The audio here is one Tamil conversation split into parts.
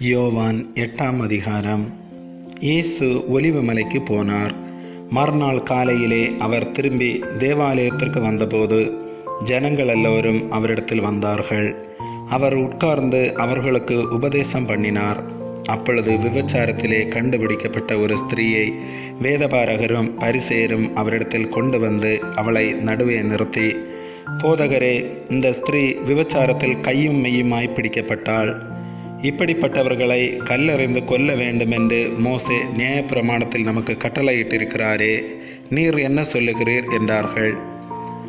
யோவான் எட்டாம் அதிகாரம். இயேசு ஒலிவமலைக்கு போனார். மறுநாள் காலையிலே அவர் திரும்பி தேவாலயத்திற்கு வந்தபோது ஜனங்கள் எல்லோரும் அவரிடத்தில் வந்தார்கள். அவர் உட்கார்ந்து அவர்களுக்கு உபதேசம் பண்ணினார். அப்பொழுது விபச்சாரத்திலே கண்டுபிடிக்கப்பட்ட ஒரு ஸ்திரீயை வேதபாரகரும் பரிசேரும் அவரிடத்தில் கொண்டு வந்து அவளை நடுவே நிறுத்தி போதகரே இந்த ஸ்திரீ விபச்சாரத்தில் கையும் மெய்யுமாய் பிடிக்கப்பட்டாள். இப்படிப்பட்டவர்களை கல்லறிந்து கொல்ல வேண்டும் என்று மோசே நியாயப்பிரமாணத்தில் நமக்கு கட்டளையிட்டிருக்கிறாரே நீர் என்ன சொல்லுகிறீர் என்றார்கள்.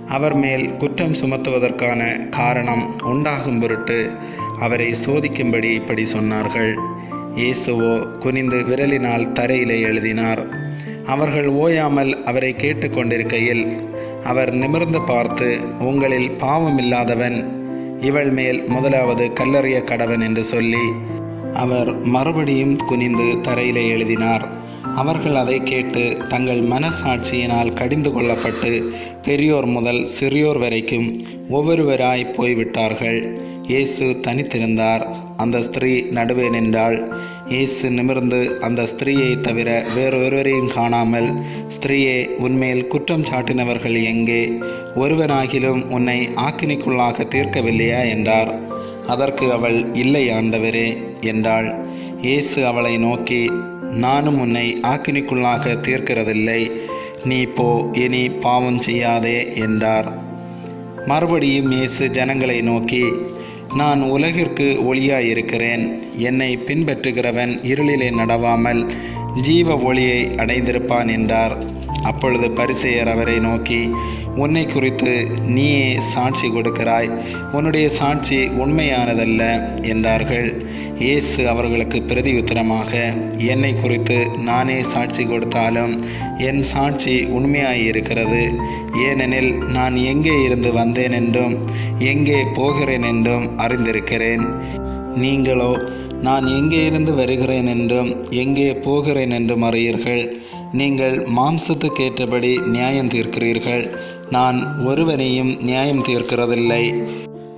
அவர் மேல் குற்றம் சுமத்துவதற்கான காரணம் உண்டாகும் பொருட்டு அவரை சோதிக்கும்படி இப்படி சொன்னார்கள். இயேசுவோ குனிந்து விரலினால் தரையிலே எழுதினார். அவர்கள் ஓயாமல் அவரை கேட்டுக்கொண்டிருக்கையில் அவர் நிமிர்ந்து பார்த்து உங்களில் பாவமில்லாதவன் இவள் மேல் முதலாவது கல்லறிய கடவன் என்று சொல்லி அவர் மறுபடியும் குனிந்து தரையிலே எழுதினார். அவர்கள் அதை கேட்டு தங்கள் மனசாட்சியினால் கடிந்து கொள்ளப்பட்டு பெரியோர் முதல் சிறியோர் வரைக்கும் ஒவ்வொருவராய் போய்விட்டார்கள். இயேசு தனித்திருந்தார். அந்த ஸ்திரீ நடுவே நின்றாள். இயேசு நிமிர்ந்து அந்த ஸ்திரீயை தவிர வேறொருவரையும் காணாமல் ஸ்திரீயே உன்மேல் குற்றம் சாட்டினவர்கள் எங்கே? ஒருவனாகிலும் உன்னை ஆக்கினிக்குள்ளாக தீர்க்கவில்லையா? என்றார். அதற்கு அவள் இல்லை ஆண்டவரே என்றாள். இயேசு அவளை நோக்கி நானும் உன்னை ஆக்கினிக்குள்ளாக தீர்க்கிறதில்லை. நீ போ இனி பாவம் செய்யாதே என்றார். மறுபடியும் இயேசு ஜனங்களை நோக்கி நான் உலகிற்கு ஒளியாயிருக்கிறேன். என்னை பின்பற்றுகிறவன் இருளிலே நடவாமல் ஜீவ ஒளியை அடைந்திருப்பான் என்றார். அப்பொழுது பரிசெயர் அவரை நோக்கி உன்னை குறித்து நீயே சாட்சி கொடுக்கிறாய். உன்னுடைய சாட்சி உண்மையானதல்ல என்றார்கள். இயேசு அவர்களுக்கு பிரதி உத்தரமாக என்னை குறித்து நானே சாட்சி கொடுத்தாலும் என் சாட்சி உண்மையாயிருக்கிறது. ஏனெனில் நான் எங்கே இருந்து வந்தேன் என்றும் எங்கே போகிறேன் என்றும் அறிந்திருக்கிறேன். நீங்களோ நான் எங்கே இருந்து வருகிறேன் என்றும் எங்கே போகிறேன் என்றும் அறியீர்கள். நீங்கள் மாம்சத்துக்கேற்றபடி நியாயம் தீர்க்கிறீர்கள். நான் ஒருவனையும் நியாயம் தீர்க்கிறதில்லை.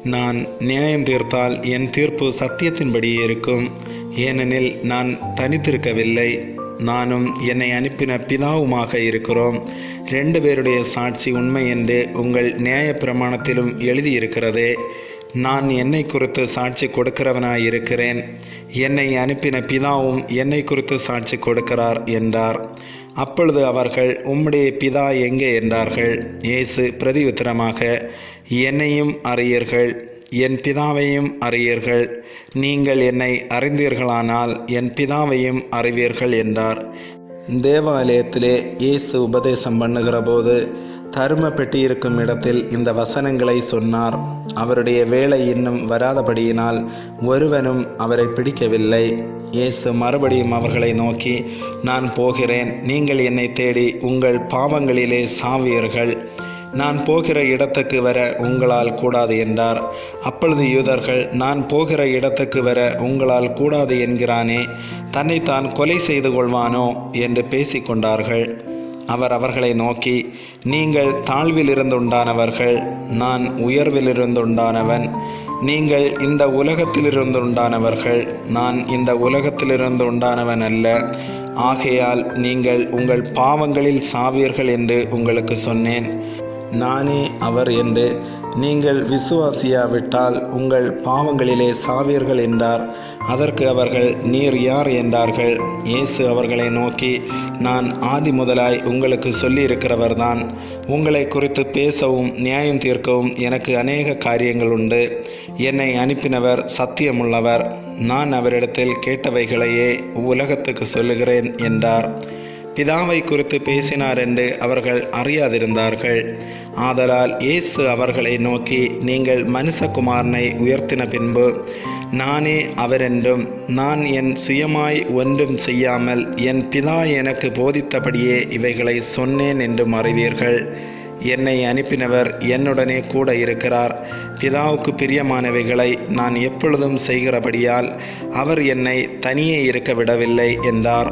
நான் நியாயம் தீர்த்தால் என் தீர்ப்பு சத்தியத்தின்படியே இருக்கும். ஏனெனில் நான் தனித்திருக்கவில்லை. நானும் என்னை அனுப்பின பிதாவுமாக இருக்கிறோம். ரெண்டு பேருடைய சாட்சி உண்மை என்று உங்கள் நியாய பிரமாணத்திலும் எழுதியிருக்கிறதே. நான் என்னை குறித்து சாட்சி கொடுக்கிறவனாய் இருக்கிறேன் என்னை அனுப்பின பிதாவும் என்னை குறித்து சாட்சி கொடுக்கிறார் என்றார். அப்பொழுது அவர்கள் உம்முடைய பிதா எங்கே? என்றார்கள். இயேசு பிரதியுத்தரமாக என்னையும் அறியீர்கள் என் பிதாவையும் அறியீர்கள். நீங்கள் என்னை அறிந்தீர்களானால் என் பிதாவையும் அறிவீர்கள் என்றார். தேவாலயத்திலே இயேசு உபதேசம் பண்ணுகிற போது தரும பெட்டி இருக்கும் இடத்தில் இந்த வசனங்களை சொன்னார். அவருடைய வேலை இன்னும் வராதபடியினால் ஒருவனும் அவரை பிடிக்கவில்லை. இயேசு மறுபடியும் அவர்களை நோக்கி நான் போகிறேன். நீங்கள் என்னை தேடி உங்கள் பாவங்களிலே சாவியர்கள் நான் போகிற இடத்துக்கு வர உங்களால் கூடாது என்றார். அப்பொழுது யூதர்கள் நான் போகிற இடத்துக்கு வர உங்களால் கூடாது என்கிறானே. தன்னைத்தான் கொலை செய்து கொள்வானோ? என்று பேசிக்கொண்டார்கள். அவர் அவர்களை நோக்கி நீங்கள் தாழ்விலிருந்துண்டானவர்கள் நான் உயர்விலிருந்துண்டானவன். நீங்கள் இந்த உலகத்திலிருந்துண்டானவர்கள் நான் இந்த உலகத்திலிருந்து உண்டானவன் அல்ல ஆகையால் நீங்கள் உங்கள் பாவங்களில் சாவீர்கள் என்று உங்களுக்கு சொன்னேன். நானே அவர் என்று நீங்கள் விசுவாசியாவிட்டால் உங்கள் பாவங்களிலே சாவீர்கள் என்றார். அதற்கு அவர்கள் நீர் யார்? என்றார்கள். இயேசு அவர்களை நோக்கி நான் ஆதி முதலாய் உங்களுக்கு சொல்லியிருக்கிறவர்தான். உங்களை குறித்து பேசவும் நியாயம் தீர்க்கவும் எனக்கு அநேக காரியங்கள் உண்டு. என்னை அனுப்பினவர் சத்தியமுள்ளவர். நான் அவரிடத்தில் கேட்டவைகளையே உலகத்துக்கு சொல்லுகிறேன் என்றார். பிதாவை குறித்து பேசினார் என்று அவர்கள் அறியாதிருந்தார்கள். ஆதலால் இயேசு அவர்களை நோக்கி நீங்கள் மனுஷகுமாரனை உயர்த்தின பின்பு நானே அவரென்றும் நான் என் சுயமாய் ஒன்றும் செய்யாமல் என் பிதா எனக்கு போதித்தபடியே இவைகளை சொன்னேன் என்றும் அறிவீர்கள். என்னை அனுப்பினவர் என்னுடனே கூட இருக்கிறார். பிதாவுக்கு பிரியமானவைகளை நான் எப்பொழுதும் செய்கிறபடியால் அவர் என்னை தனியே இருக்க விடவில்லை என்றார்.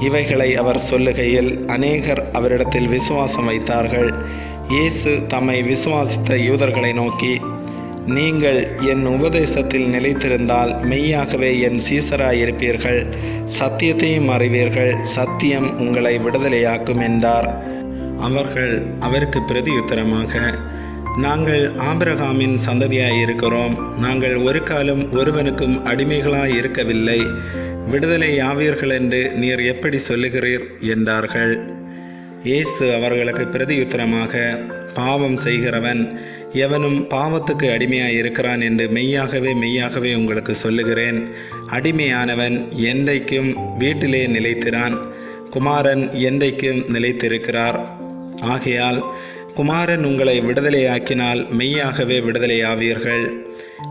இவைகளை அவர் சொல்லுகையில் அநேகர் அவரிடத்தில் விசுவாசம் வைத்தார்கள். இயேசு தம்மை விசுவாசித்த யூதர்களை நோக்கி நீங்கள் என் உபதேசத்தில் நிலைத்திருந்தால் மெய்யாகவே என் சீசராயிருப்பீர்கள். சத்தியத்தையும் அறிவீர்கள். சத்தியம் உங்களை விடுதலையாக்கும் என்றார். அவர்கள் அவருக்கு பிரதியுத்தரமாக நாங்கள் ஆபிரகாமின் சந்ததியாய் இருக்கிறோம். நாங்கள் ஒரு காலம் ஒருவனுக்கும் அடிமைகளாய் இருக்கவில்லை. விடுதலை ஆவீர்கள் என்று நீர் எப்படி சொல்லுகிறீர்? என்றார்கள். இயேசு அவர்களுக்கு பிரதியுத்தரமாக பாவம் செய்கிறவன் எவனும் பாவத்துக்கு அடிமையாய் இருக்கிறான் என்று மெய்யாகவே மெய்யாகவே உங்களுக்கு சொல்லுகிறேன். அடிமையானவன் என்றைக்கும் வீட்டிலே நிலைத்திறான் குமாரன் என்றைக்கும் நிலைத்திருக்கிறார். ஆகையால் குமாரன் உங்களை விடுதலையாக்கினால் மெய்யாகவே விடுதலையாவீர்கள்.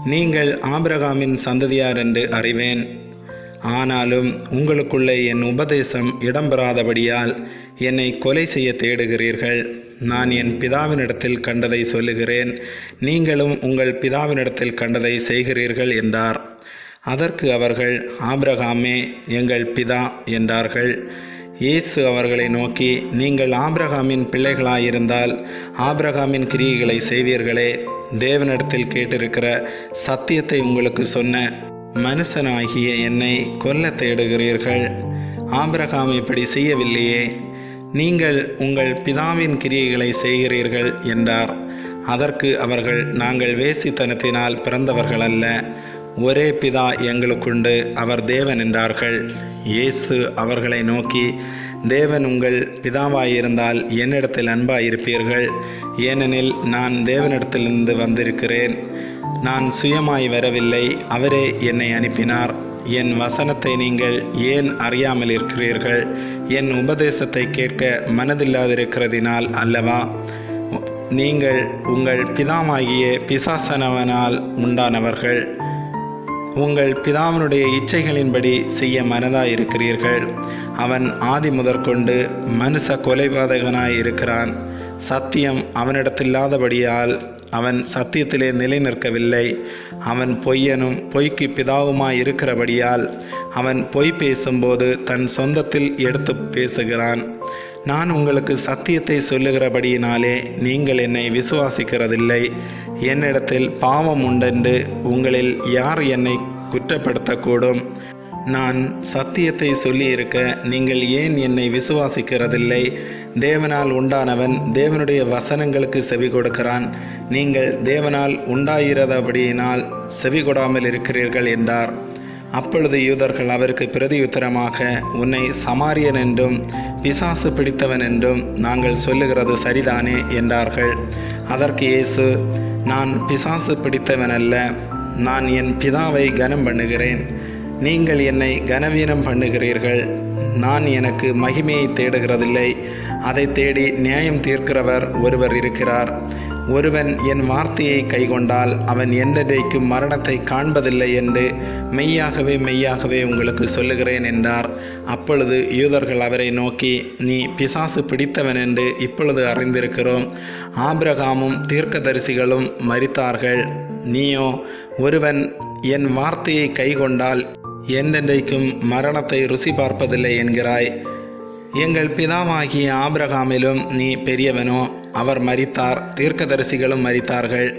நீங்கள் ஆபிரகாமின் சந்ததியார் என்று அறிவேன். ஆனாலும் உங்களுக்குள்ளே என் உபதேசம் இடம்பெறாதபடியால் என்னை கொலை செய்ய தேடுகிறீர்கள். நான் என் பிதாவினிடத்தில் கண்டதை சொல்லுகிறேன். நீங்களும் உங்கள் பிதாவினிடத்தில் கண்டதை செய்கிறீர்கள் என்றார். அதற்கு அவர்கள் ஆபிரகாமே எங்கள் பிதா என்றார்கள். இயேசு அவர்களை நோக்கி நீங்கள் ஆபிரகாமின் பிள்ளைகளாயிருந்தால் ஆபிரகாமின் கிரியைகளை செய்வீர்களே. தேவனிடத்தில் கேட்டிருக்கிற சத்தியத்தை உங்களுக்கு சொன்ன மனுஷனாகிய என்னை கொல்ல தேடுகிறீர்கள். ஆபிரகாம் இப்படி செய்யவில்லையே. நீங்கள் உங்கள் பிதாவின் கிரியைகளை செய்கிறீர்கள் என்றார். அதற்கு அவர்கள் நாங்கள் வேசித்தனத்தினால் பிறந்தவர்கள் அல்ல ஒரே பிதா எங்களுக்குண்டு. அவர் தேவன் என்றார்கள். இயேசு அவர்களை நோக்கி தேவன் உங்கள் பிதாவாயிருந்தால் என்னிடத்தில் அன்பாயிருப்பீர்கள். ஏனெனில் நான் தேவனிடத்திலிருந்து வந்திருக்கிறேன். நான் சுயமாய் வரவில்லை. அவரே என்னை அனுப்பினார். என் வசனத்தை நீங்கள் ஏன் அறியாமல் இருக்கிறீர்கள்? என் உபதேசத்தை கேட்க மனதில்லாதிருக்கிறதினால் அல்லவா? நீங்கள் உங்கள் பிதாமாகிய பிசாசனவனால் உண்டானவர்கள். உங்கள் பிதாவினுடைய இச்சைகளின்படி செய்ய மனதாக இருக்கிறீர்கள். அவன் ஆதி முதற்கொண்டு மனுஷ கொலைபாதகனாய் இருக்கிறான். சத்தியம் அவனிடத்தில்லாதபடியால் அவன் சத்தியத்திலே நிலை நிற்கவில்லை அவன் பொய்யனும் பொய்க்கு பிதாவுமாய் இருக்கிறபடியால் அவன் பொய் பேசும்போது தன் சொந்தத்தில் எடுத்து பேசுகிறான். நான் உங்களுக்கு சத்தியத்தை சொல்லுகிறபடியினாலே நீங்கள் என்னை விசுவாசிக்கிறதில்லை. என்னிடத்தில் பாவம் உண்டென்று உங்களில் யார் என்னை குற்றப்படுத்தக்கூடும்? நான் சத்தியத்தை சொல்லியிருக்க நீங்கள் ஏன் என்னை விசுவாசிக்கிறதில்லை? தேவனால் உண்டானவன் தேவனுடைய வசனங்களுக்கு செவி கொடுக்கிறான். நீங்கள் தேவனால் உண்டாகிறதபடியினால் செவி கொடாமல் இருக்கிறீர்கள் என்றார். அப்பொழுது யூதர்கள் அவருக்கு பிரதியுத்தரமாக உன்னை சமாரியன் என்றும் பிசாசு பிடித்தவன் என்றும் நாங்கள் சொல்லுகிறது சரிதானே? என்றார்கள். அதற்கு இயேசு நான் பிசாசு பிடித்தவன் அல்ல நான் என் பிதாவை கனம் பண்ணுகிறேன். நீங்கள் என்னை கனவீனம் பண்ணுகிறீர்கள். நான் எனக்கு மகிமையை தேடுகிறதில்லை. அதை தேடி நியாயம் தீர்க்கிறவர் ஒருவர் இருக்கிறார். ஒருவன் என் வார்த்தையை கைகொண்டால் அவன் என்றைக்கும் மரணத்தை காண்பதில்லை என்று மெய்யாகவே மெய்யாகவே உங்களுக்கு சொல்லுகிறேன் என்றார். அப்பொழுது யூதர்கள் அவரை நோக்கி நீ பிசாசு பிடித்தவன் என்று இப்பொழுது அறிந்திருக்கிறோம். ஆபிரகாமும் தீர்க்கதரிசிகளும் மறித்தார்கள் நீயோ ஒருவன் என் வார்த்தையை கைகொண்டால் என்றென்றைக்கும் மரணத்தை ருசி பார்ப்பதில்லை என்கிறாய். எங்கள் பிதாவாகிய ஆபிரகாமிலும் நீ பெரியவனோ அவர் மறித்தார் தீர்க்கதரிசிகளும் மறித்தார்கள்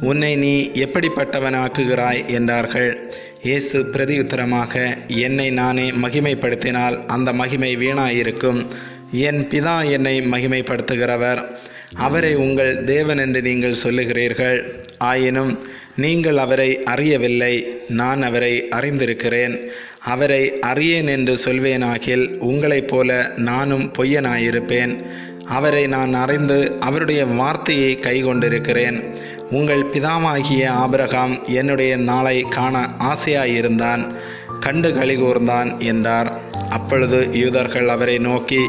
உன்னை நீ எப்படிப்பட்டவனாக்குகிறாய் என்றார்கள். இயேசு பிரதியுத்தரமாக என்னை நானே மகிமைப்படுத்தினால் அந்த மகிமை வீணாயிருக்கும். என் பிதா என்னை மகிமைப்படுத்துகிறவர். அவரை உங்கள் தேவன் என்று நீங்கள் சொல்லுகிறீர்கள். ஆயினும் நீங்கள் அவரை அறியவில்லை. நான் அவரை அறிந்திருக்கிறேன். அவரை அறியேன் என்று சொல்வேனாகில் உங்களைப் போல நானும் பொய்யனாயிருப்பேன். அவரை நான் அறிந்து அவருடைய வார்த்தையை கைகொண்டிருக்கிறேன். உங்கள் பிதாவாகிய ஆபிரகாம் என்னுடைய நாளை காண ஆசையாயிருந்தான். கண்டு கலிகூர்ந்தான் என்றார். அப்பொழுது யூதர்கள் அவரை நோக்கி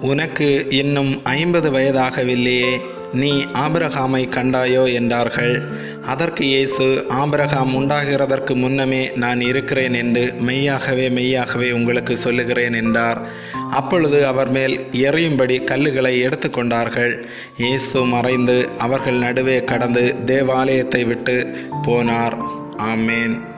உனக்கு இன்னும் ஐம்பது வயதாகவில்லையே நீ ஆபிரகாமை கண்டாயோ என்றார்கள். அதற்கு இயேசு ஆபிரகாம் உண்டாகிறதற்கு முன்னமே நான் இருக்கிறேன் என்று மெய்யாகவே மெய்யாகவே உங்களுக்கு சொல்லுகிறேன் என்றார். அப்பொழுது அவர் மேல் எறியும்படி கல்லுகளை எடுத்துக்கொண்டார்கள் இயேசு மறைந்து அவர்கள் நடுவே கடந்து தேவாலயத்தை விட்டு போனார். ஆமேன்.